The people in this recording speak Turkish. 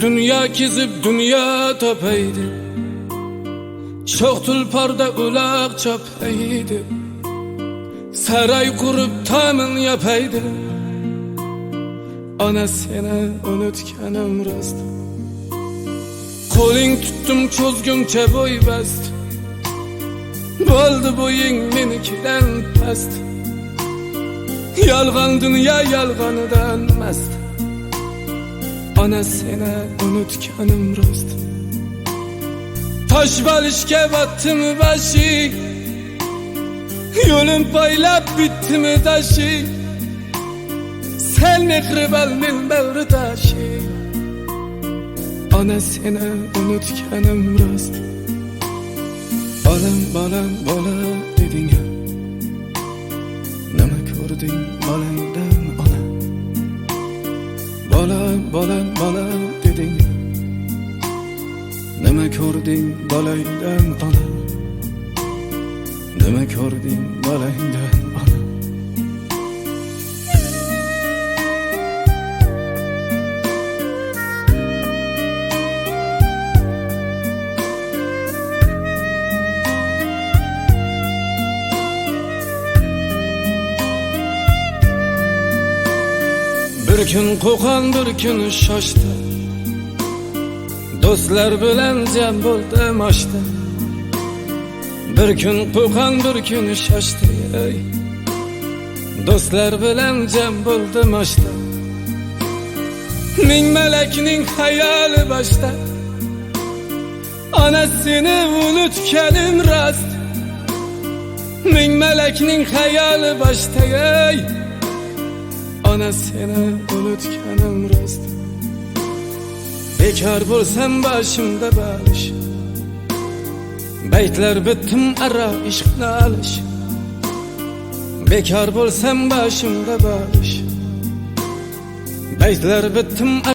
Dünya kizip dünya topaydı. Çok tulparda ulak çapaydı. Saray kurup tamın yapaydı. Ana seni unutkanım rast Kolin tuttum çözgünçe boy bast Boldu boyun menikiden past Yalgan dünya yalganıdan mast Ana seni unutkanım rost. Taş balışke battı mı başı? Yolun paylap bitti mi taşı? Sen mihribalmin bağrı taşı. Ana seni unutkanım rost. Balam balam bala dedin ya. Nima ko'rding bolangdan ona Bolam bolam bolam deding Nima ko'rding bolangdan ona Nima ko'rding bolangdan Bir kun qo'qon bir kun shoshdi Do'stlar bilan jam bo'ldim oshdi Bir kun qo'qon bir kun shoshdi ey. Do'stlar bilan jam bo'ldim oshdi Ming malakning xayoli boshda Onasini unutganim rost Ming malakning xayoli boshda ey Ana seni unutkanım rost Bekar bo'lsam başımda balish Beytler bittim ara ishqni alish Bekar bo'lsam başımda balish Beytler bittim